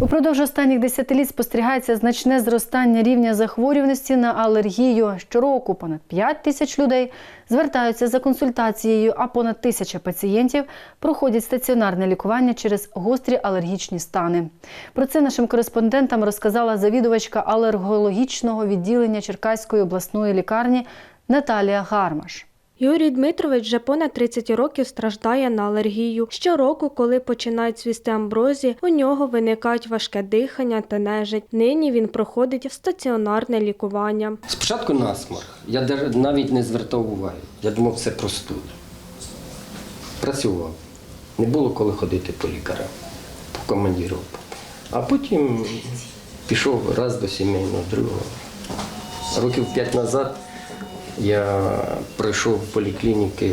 Упродовж останніх десятиліть спостерігається значне зростання рівня захворюваності на алергію. Щороку понад 5 тисяч людей звертаються за консультацією, а понад тисяча пацієнтів проходять стаціонарне лікування через гострі алергічні стани. Про це нашим кореспондентам розказала завідувачка алергологічного відділення Черкаської обласної лікарні Наталія Гармаш. Юрій Дмитрович вже понад 30 років страждає на алергію. Щороку, коли починають цвісти амброзії, у нього виникають важке дихання та нежить. Нині він проходить стаціонарне лікування. Спочатку насморк. Я навіть не звертав уваги. Я думав, це простуда. Працював. Не було коли ходити по лікарям, по командировкам. А потім пішов раз до сімейного другого. Років п'ять назад я пройшов в поліклініки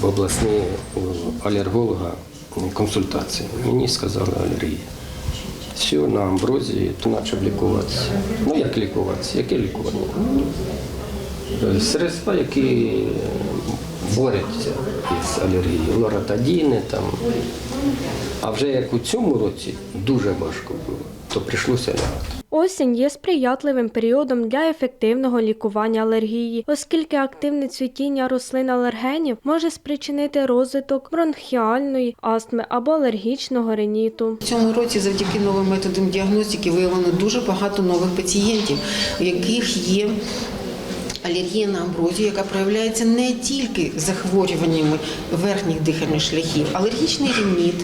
в обласні алерголога консультацію. Мені сказали алергія. Все, на амброзії, то почав лікуватися. Ну як лікуватися? Яке лікування? Е, Средства, які борються із алергією, лоратадіни там. А вже як у цьому році дуже важко було, то прийшлося лягати. Осінь є сприятливим періодом для ефективного лікування алергії, оскільки активне цвітіння рослин алергенів може спричинити розвиток бронхіальної астми або алергічного риніту. В цьому році завдяки новим методам діагностики виявлено дуже багато нових пацієнтів, у яких є алергія на амброзію, яка проявляється не тільки захворюваннями верхніх дихальних шляхів, алергічний рініт,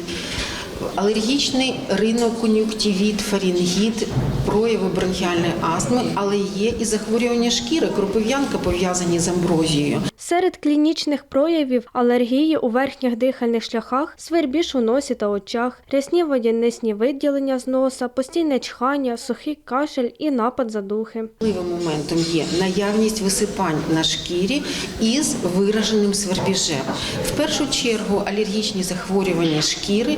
алергічний ринокон'юктивіт, фарінгіт, прояви бронхіальної астми, але є і захворювання шкіри, кропив'янка пов'язані з амброзією. Серед клінічних проявів алергії у верхніх дихальних шляхах свербіж у носі та очах, рясні водянисні виділення з носа, постійне чхання, сухий кашель і напад задухи. Важливим моментом є наявність висипань на шкірі із вираженим свербіжем. В першу чергу алергічні захворювання шкіри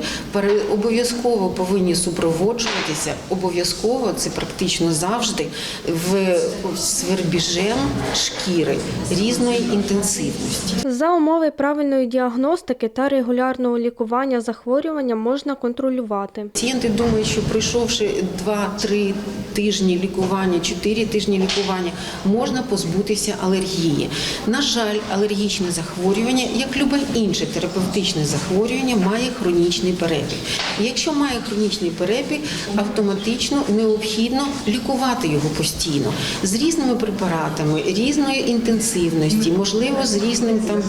обов'язково повинні супроводжуватися, обов'язково це практично завжди в свербіжем шкіри різної інтенсивності. За умови правильної діагностики та регулярного лікування захворювання можна контролювати. Пацієнти думають, що пройшовши 2-3 тижні лікування, 4 тижні лікування, можна позбутися алергії. На жаль, алергічне захворювання, як любе інше терапевтичне захворювання, має хронічний перебіг. Якщо має хронічний перебіг, автоматично необхідно лікувати його постійно з різними препаратами, різної інтенсивності, можливо, з різним там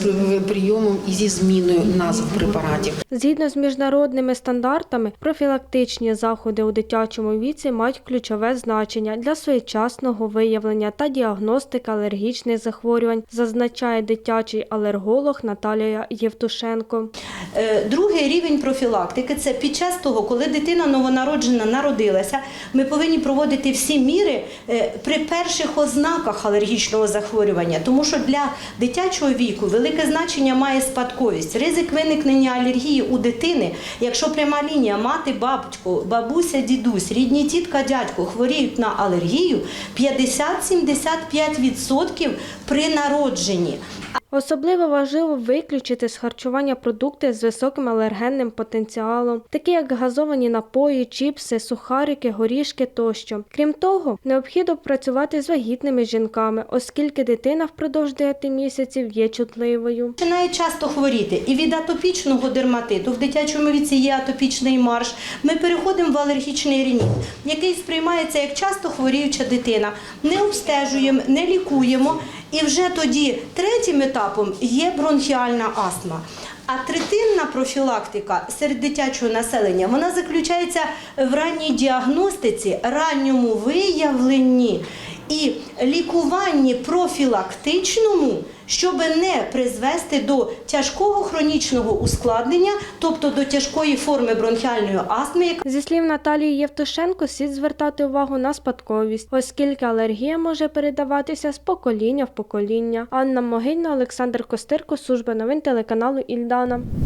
прийомом і зі зміною назв препаратів. Згідно з міжнародними стандартами, профілактичні заходи у дитячому віці мають ключове значення для своєчасного виявлення та діагностики алергічних захворювань, зазначає дитячий алерголог Наталія Євтушенко. Е, Другий рівень профілактики це під час того, коли дитина новонароджена народилася, ми повинні проводити всі міри е, при перших ознаках алергічного захворювання, тому що для дитячого віку велике значення має спадковість, ризик виникнення алергії у дитини, якщо пряма лінія мати, бабочку, бабуся, дідусь, рідні тітка, дядько хворіють на алергію 50-75% при народженні. Особливо важливо виключити з харчування продукти з високим алергенним потенціалом, такі як газовані напої, чіпси, сухарики, горішки тощо. Крім того, необхідно працювати з вагітними жінками, оскільки дитина впродовж 9 місяців є чутливою. Починає часто хворіти і від атопічного дерматиту, в дитячому віці є атопічний марш. Ми переходимо в алергічний рініт, який сприймається як часто хворіюча дитина. Не обстежуємо, не лікуємо. І вже тоді третім етапом є бронхіальна астма. А третинна профілактика серед дитячого населення вона заключається в ранній діагностиці, ранньому виявленні і лікуванні профілактичному, щоб не призвести до тяжкого хронічного ускладнення, тобто до тяжкої форми бронхіальної астми, Зі слів Наталії Євтушенко, слід звертати увагу на спадковість, оскільки алергія може передаватися з покоління в покоління. Анна Могильна, Олександр Костирко, служба новин телеканалу Ільдана.